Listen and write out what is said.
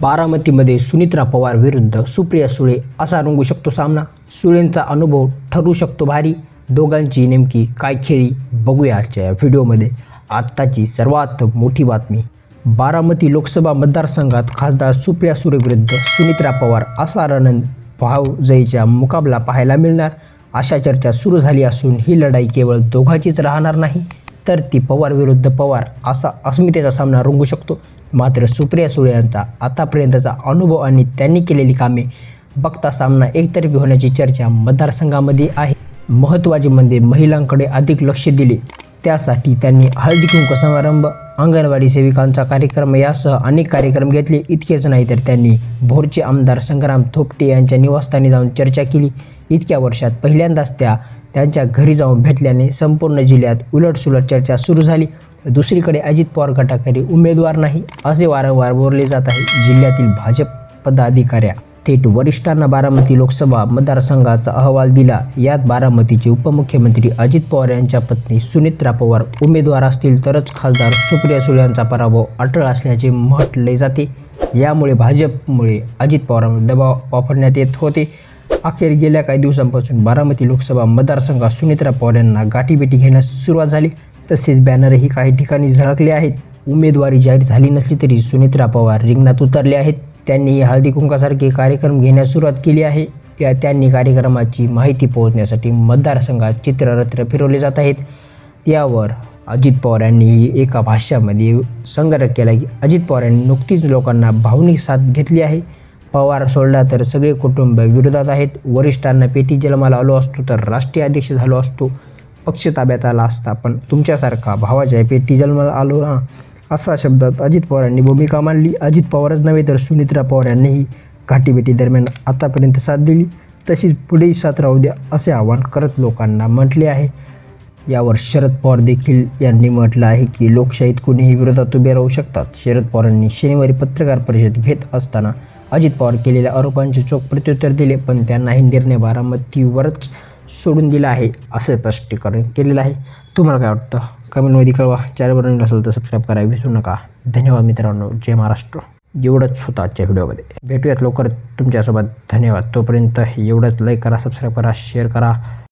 बारामतीमध्ये सुनित्रा पवार विरुद्ध सुप्रिया सुळे असा रंगू शकतो सामना. सुळेंचा अनुभव ठरू शकतो भारी. दोघांची नेमकी काय खेळी बघूया आजच्या या व्हिडिओमध्ये. आत्ताची सर्वात मोठी बातमी. बारामती लोकसभा मतदारसंघात खासदार सुप्रिया सुळे विरुद्ध सुनित्रा पवार असा रणन भावजयीचा मुकाबला पाहायला मिळणार. अशा चर्चा सुरू झाली असून ही लढाई केवळ दोघांचीच राहणार नाही. तर ती पवार विरुद्ध पवार असा अस्मितेचा सामना रंगू शकतो. मात्र सुप्रिया सुळे यांचा आतापर्यंतचा अनुभव आणि त्यांनी केलेली कामे बघता सामना एकतर्फी होण्याची चर्चा मतदारसंघामध्ये आहे. महत्त्वाचे म्हणजे महिलांकडे अधिक लक्ष दिले. त्यासाठी त्यांनी हळदी कुंकू समारंभ अंगणवाडी सेविकांचा कार्यक्रम यासह अनेक कार्यक्रम घेतले. इतकेच नाही तर त्यांनी भोरचे आमदार संग्राम थोपटे यांच्या निवासस्थानी जाऊन चर्चा केली. इतक्या वर्षात पहिल्यांदाच त्या त्यांच्या घरी जाऊन भेटल्याने संपूर्ण जिल्ह्यात उलटसुलट चर्चा सुरू झाली. दुसरीकडे अजित पवार गटाकडे उमेदवार नाही असे वारंवार बोलले जात आहे जिल्ह्यातील भाजप पदाधिकाऱ्या. थेट वरिष्ठांना बारामती लोकसभा मतदारसंघाचा अहवाल दिला. यात बारामतीचे उपमुख्यमंत्री अजित पवार यांच्या पत्नी सुनित्रा पवार उमेदवार असतील तरच खासदार सुप्रिया सुळे यांचा पराभव अटळ असल्याचे म्हटले जाते. यामुळे भाजपमुळे अजित पवारांवर दबाव वापरण्यात येत होते. अखेर गेल्या काही दिवसांपासून बारामती लोकसभा मतदारसंघात सुनित्रा पवार यांना गाठीभेटी घेण्यास सुरुवात झाली. तसेच बॅनरही काही ठिकाणी झळकले आहेत. उमेदवारी जाहीर झाली नसली तरी सुनित्रा पवार रिंगणात उतरले आहेत. त्यांनी हळदी कुंकासारखे कार्यक्रम घेण्यास सुरुवात केली आहे. या त्यांनी कार्यक्रमाची माहिती पोहोचण्यासाठी मतदारसंघात चित्ररत्र फिरवले जात आहेत. यावर अजित पवार यांनी एका भाष्यामध्ये संग्रह केला की अजित पवार यांनी नुकतीच लोकांना भावनिक साथ घेतली आहे. पवार सोडला तर सगळे कुटुंब विरोधात आहेत. वरिष्ठांना पेटी जन्माला आलो असतो तर राष्ट्रीय अध्यक्ष झालो असतो. पक्ष ताब्यात आला असता पण तुमच्यासारखा भावाच्या पेटी जन्माला आलो ना. असा शब्दात अजित पवारांनी भूमिका मांडली. अजित पवारच नव्हे तर सुनित्रा पवार यांनीही घाटीभेटी दरम्यान आतापर्यंत साथ दिली. तशीच पुढेही साथ राहू द्या असे आवाहन करत लोकांना म्हटले आहे. यावर शरद पवार देखील यांनी म्हटलं आहे की लोकशाहीत कुणीही विरोधात उभे राहू शकतात. शरद पवारांनी शनिवारी पत्रकार परिषद घेत असताना अजित पवार केलेल्या आरोपांचे चोख प्रत्युत्तर दिले पण त्यांनाही निर्णय बारामतीवरच सोडून दिला आहे असं स्पष्टीकरण केलेलं आहे. तुम्हाला काय वाटतं? कमेंटमध्ये कळवा. चॅनलवर नवीन असेल तर सबस्क्राईब करायला विसरू नका. धन्यवाद मित्रांनो. जय महाराष्ट्र. एवढंच होतं आजच्या व्हिडिओमध्ये. भेटूयात लवकर तुमच्यासोबत धन्यवाद. तोपर्यंत एवढंच लाईक करा सबस्क्राईब करा शेअर करा.